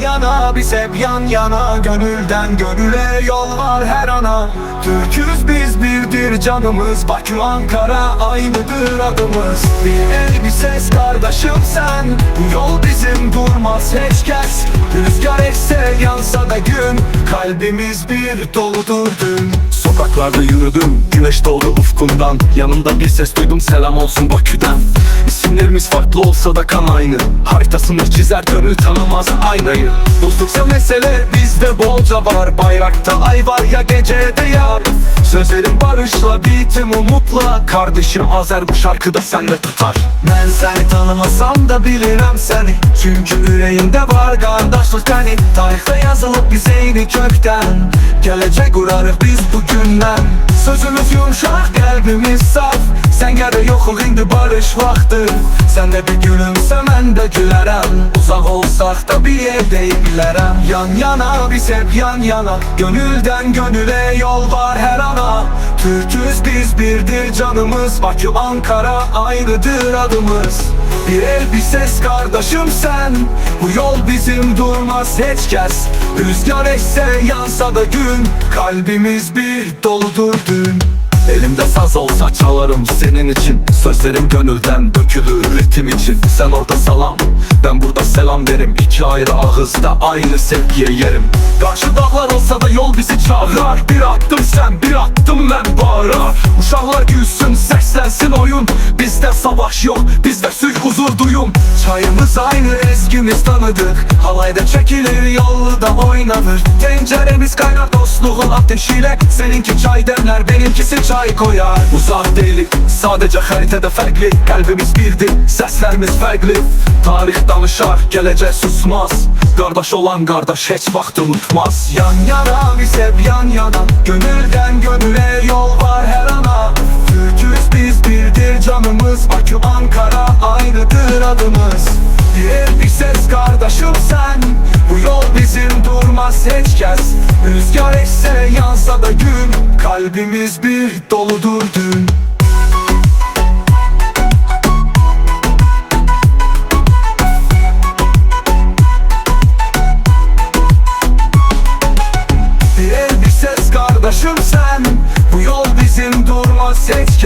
yana Biz hep yan yana Gönülden gönüle yol var her ana. Türküz biz birdir canımız Bakü Ankara aynıdır adımız. Bir el bir ses kardeşim sen Bu yol bizim durmaz hiç kes. Rüzgar esse yansa da gün Kalbimiz bir doludur dün Sokaklarda yürüdüm Güneş doğdu ufkundan. Yanımda bir ses duydum selam olsun Bakü'den. İsimlerimiz farklı olsa da kan aynı. Haritasını çizer gönül tanımaz aynayı. Dostluksa mesele bizde bolca var. Bayrakta ay var ya gecede yar. Sözlerim barışla bitim umutla. Kardeşim Azer bu şarkıda sende tutar. Ben seni tanımasam da bilirim seni. Çünkü yüreğimde var kardeşlik hani Tarihte yazılıp biz eyni kökten Gelecek urarıq biz bugündən Sözümüz yumuşak kalbimiz saf. Sen geri yoxuq indi barış vaxtı Sen de bir gülümse mən də gülərəm Uzaq olsaq da bir evdəyik bilərəm Yan yana biz hep yan yana. Gönülden gönüle yol var her ana Türküz biz birdir canımız. Bakü Ankara aynıdır adımız. Bir el bir ses kardeşim sen. Bu yol bizim durmaz hiç kes. Rüzgar esse yansa da gün. Kalbimiz bir doludur dün. Elimde saz olsa çalarım senin için. Sözlerim gönülden dökülür ritim için. Sen orada salam ben burada selam derim İki ayrı ağızda aynı sevgiye yerim. Karşı dağlar olsa da yol bizi çağırar Bir attım sen savaş yok bizde sülh huzur duyum Çayımız aynı eskimiz tanıdık. Halayda çekilir yolda oynanır. Tenceremiz kaynar dostluğun ateşiyle. Seninki çay demler benimkisi çay koyar. Uzak değilik sadece haritada farklı. Kalbimiz birdir seslerimiz farklı. Tarih danışar gelecek susmaz. Kardeş olan kardeş hiç vakti unutmaz Yan yana biz hep yan yana. Gönülden aynıdır adımız Bir bir ses kardeşim sen. Bu yol bizim durmaz hiç kes Rüzgar esse yansa da gün Kalbimiz bir doludur dün. Kardeşim sen. Bu yol bizim durmaz hiç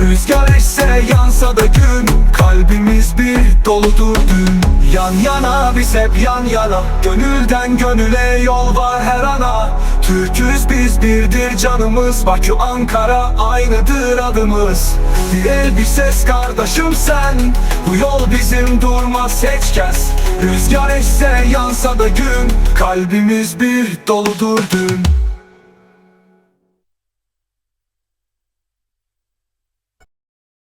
Rüzgar esse yansa da gün Kalbimiz bir doludur dün. Yan yana biz hep yan yana Gönülden gönüle yol var her ana. Türküz biz birdir canımız Bakü Ankara aynıdır adımız. Bir el bir ses kardeşim sen Bu yol bizim durmaz hiç kes. Rüzgar esse yansa da gün Kalbimiz bir doludur dün